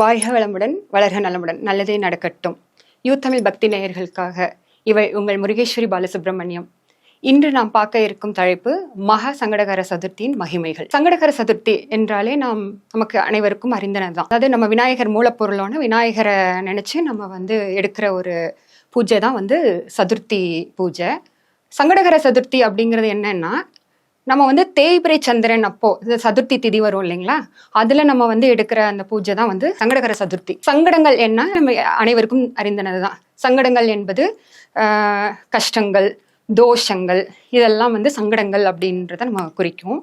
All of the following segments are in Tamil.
வாழ்க வளமுடன் வளர்க நலமுடன். நல்லதே நடக்கட்டும். யூ தமிழ் பக்தி நேயர்களுக்காக இவை உங்கள் முருகேஸ்வரி பாலசுப்ரமணியம். இன்று நாம் பார்க்க இருக்கும் தலைப்பு மகா சங்கடகர சதுர்த்தியின் மகிமைகள். சங்கடகர சதுர்த்தி என்றாலே நாம் நமக்கு அனைவருக்கும் அறிந்தனர் தான் அதாவது நம்ம விநாயகர் மூலப்பொருளான விநாயகரை நினைச்சு நம்ம வந்து எடுக்கிற ஒரு பூஜை தான் வந்து சதுர்த்தி பூஜை. சங்கடகர சதுர்த்தி அப்படிங்கிறது என்னன்னா நம்ம வந்து தேய்பிரை சந்திரன் அப்போ இந்த சதுர்த்தி திதி வரும் இல்லைங்களா? அதுல நம்ம வந்து எடுக்கிற அந்த பூஜை தான் வந்து சங்கடகர சதுர்த்தி. சங்கடங்கள் என்ன? நம்ம அனைவருக்கும் அறிந்தனதுதான். சங்கடங்கள் என்பது கஷ்டங்கள் தோஷங்கள் இதெல்லாம் வந்து சங்கடங்கள் அப்படின்றத நம்ம குறிக்கும்.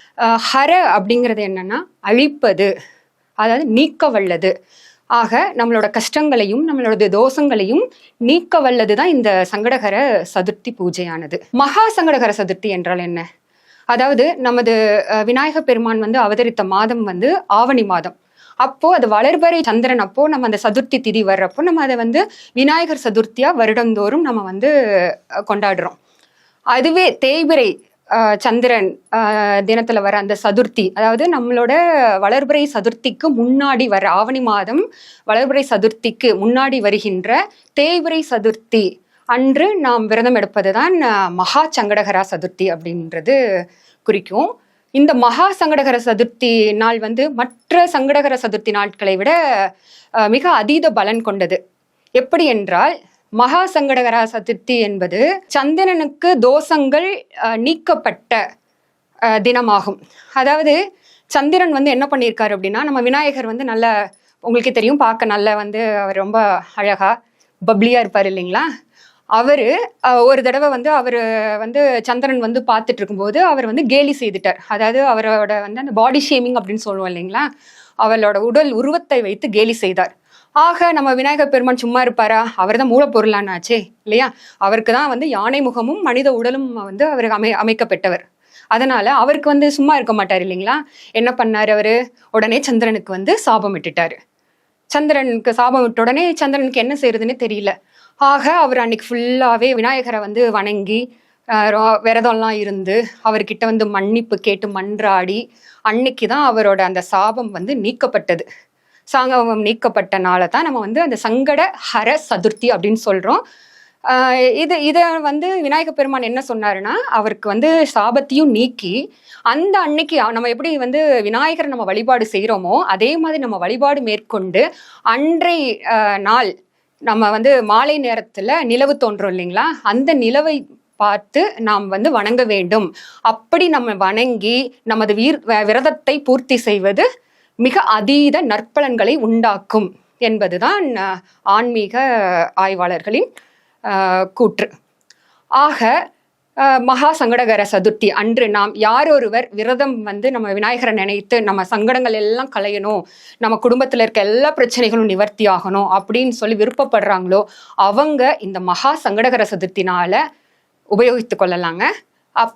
ஹர அப்படிங்கிறது என்னன்னா அழிப்பது அதாவது நீக்க வல்லது ஆக நம்மளோட கஷ்டங்களையும் நம்மளோட தோஷங்களையும் நீக்க வல்லது தான் இந்த சங்கடகர சதுர்த்தி பூஜையானது. மகா சங்கடகர சதுர்த்தி என்றால் என்ன? அதாவது நமது விநாயகர் விநாயக பெருமான் வந்து அவதரித்த மாதம் வந்து ஆவணி மாதம். அப்போ அது வளர்பறை சந்திரன் அப்போ நம்ம அந்த சதுர்த்தி திதி வர்றப்போ நம்ம அதை வந்து விநாயகர் சதுர்த்தியா வருடந்தோறும் நம்ம வந்து கொண்டாடுறோம். அதுவே தேய்பிரை சந்திரன் தினத்துல வர அந்த சதுர்த்தி அதாவது நம்மளோட வளர்பிறை சதுர்த்திக்கு முன்னாடி வர ஆவணி மாதம் வளர்பிறை சதுர்த்திக்கு முன்னாடி வருகின்ற தேய்பிறை சதுர்த்தி அன்று நாம் விரதம் எடுப்பது தான் மகா சங்கடகரா சதுர்த்தி அப்படின்றது குறிக்கும். இந்த மகா சங்கடகர சதுர்த்தி நாள் வந்து மற்ற சங்கடகர சதுர்த்தி நாட்களை விட மிக அதீத பலன் கொண்டது. எப்படி என்றால் மகா சங்கடகரா சதுர்த்தி என்பது சந்திரனுக்கு தோஷங்கள் நீக்கப்பட்ட தினமாகும். அதாவது சந்திரன் வந்து என்ன பண்ணியிருக்காரு அப்படின்னா நம்ம விநாயகர் வந்து நல்ல உங்களுக்கே தெரியும் பார்க்க நல்ல வந்து அவர் ரொம்ப அழகா பப்ளியா இருப்பார் இல்லைங்களா? அவரு ஒரு தடவை வந்து அவர் வந்து சந்திரன் வந்து பார்த்துட்டு இருக்கும்போது அவர் வந்து கேலி செய்துட்டார். அதாவது அவரோட வந்து அந்த பாடி ஷேமிங் அப்படின்னு சொல்லுவோம் இல்லைங்களா? அவளோட உடல் உருவத்தை வைத்து கேலி செய்தார். ஆக நம்ம விநாயகர் பெருமான் சும்மா இருப்பாரா? அவர் தான் மூலப்பொருளானாச்சே இல்லையா? அவருக்கு தான் வந்து யானை முகமும் மனித உடலும் வந்து அவர் அமை அமைக்கப்பட்டவர். அதனால அவருக்கு வந்து சும்மா இருக்க மாட்டார் இல்லைங்களா? என்ன பண்ணார் அவரு? உடனே சந்திரனுக்கு வந்து சாபம் விட்டுட்டாரு. சந்திரனுக்கு சாபம் விட்ட உடனே சந்திரனுக்கு என்ன செய்யறதுன்னு தெரியல. ஆக அவர் அன்னைக்கு ஃபுல்லாகவே விநாயகரை வந்து வணங்கி ரொ- விரதம்லாம் இருந்து அவர்கிட்ட வந்து மன்னிப்பு கேட்டு மன்றாடி அன்னைக்கு தான் அவரோட அந்த சாபம் வந்து நீக்கப்பட்டது. சாங்கவம் நீக்கப்பட்டனால தான் நம்ம வந்து அந்த சங்கட ஹர சதுர்த்தி அப்படின்னு சொல்கிறோம் இது இதை வந்து விநாயக பெருமான் என்ன சொன்னாருன்னா அவருக்கு வந்து சாபத்தையும் நீக்கி அந்த அன்னைக்கு நம்ம எப்படி வந்து விநாயகரை நம்ம வழிபாடு செய்கிறோமோ அதே மாதிரி நம்ம வழிபாடு மேற்கொண்டு அன்றை நாள் நம்ம வந்து மாலை நேரத்துல நிலவு தோன்றும் இல்லைங்களா? அந்த நிலவை பார்த்து நாம் வந்து வணங்க வேண்டும். அப்படி நம்ம வணங்கி நமது வீர் விரதத்தை பூர்த்தி செய்வது மிக அதீத நற்பலன்களை உண்டாக்கும் என்பதுதான் ஆன்மீக ஆய்வாளர்களின் கூற்று. ஆக மகா சங்கடகர சதுர்த்தி. அன்று நாம் யாரொருவர் விரதம் வந்து நம்ம விநாயகரை நினைத்து நம்ம சங்கடங்கள் எல்லாம் களையணும் நம்ம குடும்பத்தில் இருக்க எல்லா பிரச்சனைகளும் நிவர்த்தி ஆகணும் அப்படின்னு சொல்லி விருப்பப்படுறாங்களோ அவங்க இந்த மகா சங்கடகர சதுர்த்தினால உபயோகித்து கொள்ளலாங்க.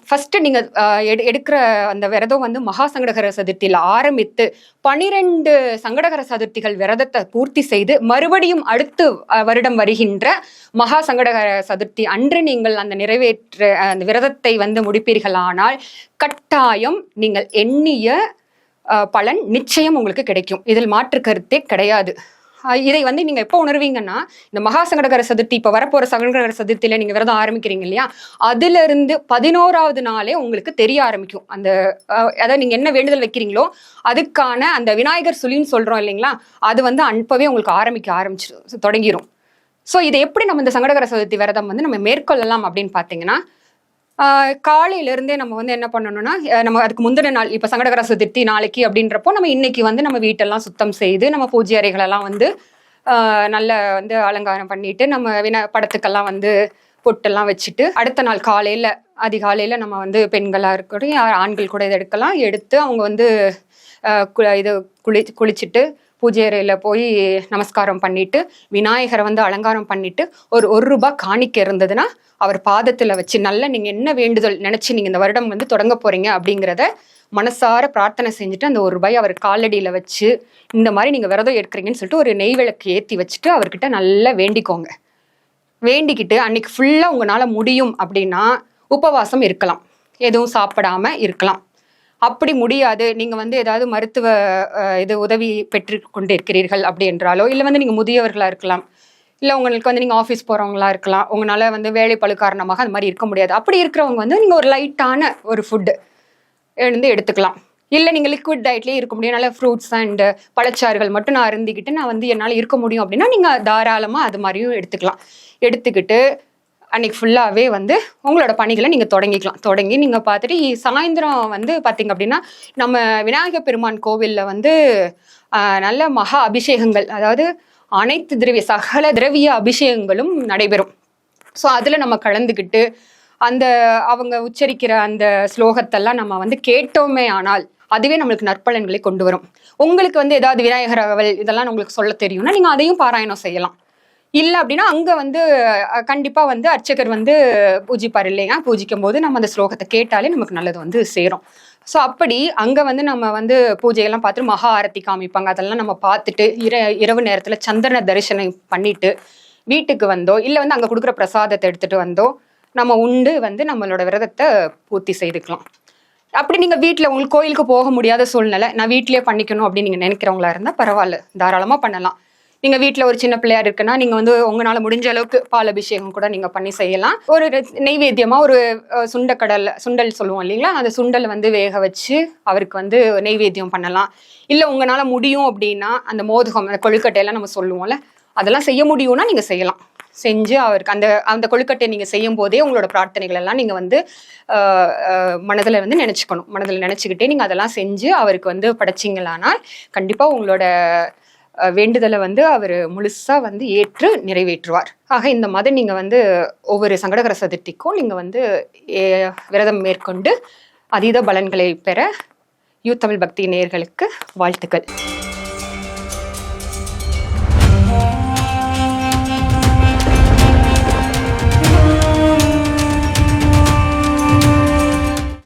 ஃபர்ஸ்ட் நீங்க எடு- எடுக்கிற அந்த விரதம் வந்து மகா சங்கடகர சதுர்த்தியில் ஆரம்பித்து பனிரெண்டு சங்கடகர சதுர்த்திகள் விரதத்தை பூர்த்தி செய்து மறுபடியும் அடுத்து வருடம் வருகின்ற மகா சங்கடகர சதுர்த்தி அன்று நீங்கள் அந்த நிறைவேற்ற அந்த விரதத்தை வந்து முடிப்பீர்களானால் கட்டாயம் நீங்கள் எண்ணிய பலன் நிச்சயம் உங்களுக்கு கிடைக்கும். இதில் மாற்று கருத்தே கிடையாது. இதை வந்து நீங்க எப்போ உணர்வீங்கன்னா இந்த மகா சங்கடகர சதுர்த்தி இப்ப வரப்போற சங்கடகர சதுர்த்தியில நீங்க விரதம் ஆரம்பிக்கிறீங்க இல்லையா? அதுல இருந்து பதினோராவது நாளே உங்களுக்கு தெரிய ஆரம்பிக்கும். அந்த அதாவது நீங்க என்ன வேண்டுதல் வைக்கிறீங்களோ அதுக்கான அந்த விநாயகர் சுழின்னு சொல்றோம் இல்லைங்களா? அது வந்து அன்பவே உங்களுக்கு ஆரம்பிக்க ஆரம்பிச்சிடும் தொடங்கிரும். ஸோ இதை எப்படி நம்ம இந்த சங்கடகர சதுர்த்தி விரதம் வந்து நம்ம மேற்கொள்ளலாம் அப்படின்னு பார்த்தீங்கன்னா காலையிலேருந்தே நம்ம வந்து என்ன பண்ணணும்னா நம்ம அதுக்கு முந்தின நாள் இப்போ சங்கடகர சதுர்த்தி நாளைக்கு அப்படின்றப்போ நம்ம இன்னைக்கு வந்து நம்ம வீட்டெல்லாம் சுத்தம் செய்து நம்ம பூஜை அறைகளெல்லாம் வந்து நல்ல வந்து அலங்காரம் பண்ணிட்டு நம்ம வின படத்துக்கெல்லாம் வந்து பொட்டெல்லாம் வச்சுட்டு அடுத்த நாள் காலையில் அதிகாலையில் நம்ம வந்து பெண்களாக இருக்கட்டும் ஆண்கள் கூட இதை எடுக்கலாம். எடுத்து அவங்க வந்து கு- இது குளி குளிச்சுட்டு பூஜை அறையில் போய் நமஸ்காரம் பண்ணிட்டு விநாயகரை வந்து அலங்காரம் பண்ணிட்டு ஒரு ஒரு ரூபாய் காணிக்க இருந்ததுன்னா அவர் பாதத்தில் வச்சு நல்ல நீங்கள் என்ன வேண்டுதல் நினச்சி நீங்கள் இந்த வருடம் வந்து தொடங்க போகிறீங்க அப்படிங்கிறத மனசார பிரார்த்தனை செஞ்சுட்டு அந்த ஒரு ரூபாய் அவர் காலடியில் வச்சு இந்த மாதிரி நீங்கள் விரதம் எடுக்கிறீங்கன்னு சொல்லிட்டு ஒரு நெய் விளக்கு ஏற்றி வச்சுட்டு அவர்கிட்ட நல்லா வேண்டிக்கோங்க. வேண்டிக்கிட்டு அன்னைக்கு ஃபுல்லாக உங்களால் முடியும் அப்படின்னா உபவாசம் இருக்கலாம். எதுவும் சாப்பிடாம இருக்கலாம். அப்படி முடியாது. நீங்க வந்து ஏதாவது மருத்துவ இது உதவி பெற்று கொண்டிருக்கிறீர்கள் அப்படி என்றாலோ இல்லை வந்து நீங்க முதியவர்களா இருக்கலாம் இல்லை உங்களுக்கு வந்து நீங்கள் ஆஃபீஸ் போகிறவங்களா இருக்கலாம் உங்களால் வந்து வேலை பழு காரணமாக அந்த மாதிரி இருக்க முடியாது. அப்படி இருக்கிறவங்க வந்து நீங்கள் ஒரு லைட்டான ஒரு ஃபுட்டு எழுந்து எடுத்துக்கலாம். இல்லை நீங்கள் லிக்விட் டயட்லேயே இருக்க முடியும். நல்ல ஃப்ரூட்ஸ் அண்டு பழச்சாறுகள் மட்டும் நான் அருந்திக்கிட்டு நான் வந்து என்னால் இருக்க முடியும் அப்படின்னா நீங்கள் தாராளமாக அது மாதிரியும் எடுத்துக்கலாம். எடுத்துக்கிட்டு அன்னைக்கு ஃபுல்லாகவே வந்து உங்களோட பணிகளை நீங்கள் தொடங்கிக்கலாம். தொடங்கி நீங்கள் பார்த்துட்டு சாயந்தரம் வந்து பார்த்தீங்க அப்படின்னா நம்ம விநாயகர் பெருமான் கோவிலில் வந்து நல்ல மகா அபிஷேகங்கள் அதாவது அனைத்து திரவிய சகல திரவிய அபிஷேகங்களும் நடைபெறும். ஸோ அதில் நம்ம கலந்துக்கிட்டு அந்த அவங்க உச்சரிக்கிற அந்த ஸ்லோகத்தெல்லாம் நம்ம வந்து கேட்டோமே ஆனால் அதுவே நம்மளுக்கு நற்பலன்களை கொண்டு வரும். உங்களுக்கு வந்து ஏதாவது விநாயகர் அவள் இதெல்லாம் உங்களுக்கு சொல்ல தெரியும்னா நீங்கள் அதையும் பாராயணம் செய்யலாம். இல்லை அப்படின்னா அங்கே வந்து கண்டிப்பாக வந்து அர்ச்சகர் வந்து பூஜிப்பார் இல்லையா? பூஜிக்கும் போது நம்ம அந்த ஸ்லோகத்தை கேட்டாலே நமக்கு நல்லது வந்து சேரும். ஸோ அப்படி அங்கே வந்து நம்ம வந்து பூஜையெல்லாம் பார்த்துட்டு மகா ஆரத்தி காமிப்பாங்க. அதெல்லாம் நம்ம பார்த்துட்டு இர இரவு நேரத்தில் சந்திரனை தரிசனம் பண்ணிட்டு வீட்டுக்கு வந்தோ இல்லை வந்து அங்கே கொடுக்குற பிரசாதத்தை எடுத்துகிட்டு வந்தோ நம்ம உண்டு வந்து நம்மளோட விரதத்தை பூர்த்தி செய்துக்கலாம். அப்படி நீங்கள் வீட்டில் உங்களுக்கு கோயிலுக்கு போக முடியாத சூழ்நிலை நான் வீட்டிலே பண்ணிக்கணும் அப்படின்னு நீங்கள் நினைக்கிறவங்களா இருந்தால் பரவாயில்ல. தாராளமாக பண்ணலாம். நீங்க வீட்டில் ஒரு சின்ன பிள்ளையா இருக்குன்னா நீங்க வந்து உங்களால முடிஞ்ச அளவுக்கு பால் அபிஷேகம் கூட நீங்க பண்ணி செய்யலாம். ஒரு நெய்வேத்தியமா ஒரு சுண்டக்கடல் சுண்டல் சொல்லுவோம் இல்லைங்களா? அந்த சுண்டல் வந்து வேக வச்சு அவருக்கு வந்து நெய்வேத்தியம் பண்ணலாம். இல்ல உங்களால முடியும் அப்படின்னா அந்த மோதகம் அந்த கொழுக்கட்டையெல்லாம் நம்ம சொல்லுவோம்ல அதெல்லாம் செய்ய முடியும்னா நீங்க செய்யலாம். செஞ்சு அவருக்கு அந்த அந்த கொழுக்கட்டை நீங்க செய்யும் போதே உங்களோட பிரார்த்தனைகள் எல்லாம் நீங்க வந்து மனதில் வந்து நினைச்சுக்கணும். மனதில் நினைச்சுக்கிட்டே நீங்க அதெல்லாம் செஞ்சு அவருக்கு வந்து படைச்சிங்களானால் கண்டிப்பா உங்களோட வேண்டுதலை வந்து அவர் முழுசாக வந்து ஏற்று நிறைவேற்றுவார். ஆக இந்த மாதிரி நீங்கள் வந்து ஒவ்வொரு சங்கடகர சதுர்த்திக்கும் நீங்கள் வந்து ஏ- விரதம் மேற்கொண்டு அதீத பலன்களை பெற யூத் தமிழ் பக்தி நேர்களுக்கு வாழ்த்துக்கள்.